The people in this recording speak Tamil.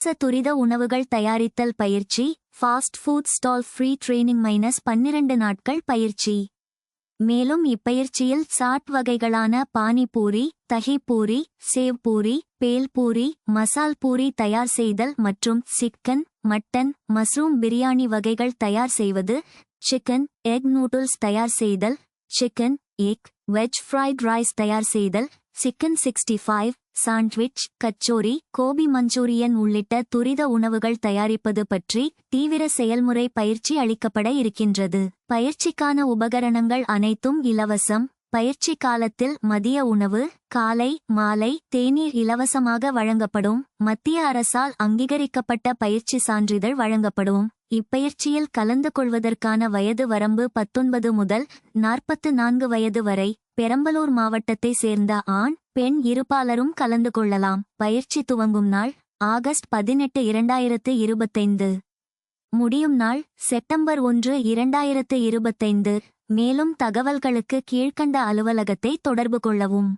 ச துரித உணவுகள் தயாரித்தல் பயிற்சி fast food stall free training minus பன்னிரண்டு நாட்கள் பயிற்சி. மேலும் இப்பயிற்சியில் சாட் வகைகளான பானிபூரி தஹிபூரி சேவ்பூரி பேல்பூரி மசால் பூரி தயார் செய்தல் மற்றும் சிக்கன் மட்டன் மஸ்ரூம் பிரியாணி வகைகள் தயார் செய்வது சிக்கன் எக் நூடுல்ஸ் தயார் செய்தல் chicken egg veg fried rice தயார் செய்தல் chicken sixty five sandwich kachori gobi manchurian உள்ளிட்ட துரித உணவுகள் தயாரிப்பது பற்றி தீவிர செயல்முறை பயிற்சி அளிக்கப்பட இருக்கின்றது. பயிற்சிக்கான உபகரணங்கள் அனைத்தும் இலவசம். பயிற்சி காலத்தில் மதிய உணவு காலை மாலை தேநீர் இலவசமாக வழங்கப்படும். மத்திய அரசால் அங்கீகரிக்கப்பட்ட பயிற்சி சான்றிதழ் வழங்கப்படும். இப்பயிற்சியில் கலந்து கொள்வதற்கான வயது வரம்பு பத்தொன்பது முதல் நாற்பத்து நான்கு வயது வரை பெரம்பலூர் மாவட்டத்தை சேர்ந்த ஆண் பெண் இருபாலரும் கலந்து கொள்ளலாம். பயிற்சி துவங்கும் நாள் ஆகஸ்ட் பதினெட்டு இரண்டாயிரத்து இருபத்தைந்து. முடியும் நாள் செப்டம்பர் ஒன்று இரண்டாயிரத்து இருபத்தைந்து. மேலும் தகவல்களுக்கு கீழ்க்கண்ட அலுவலகத்தை தொடர்பு கொள்ளவும்.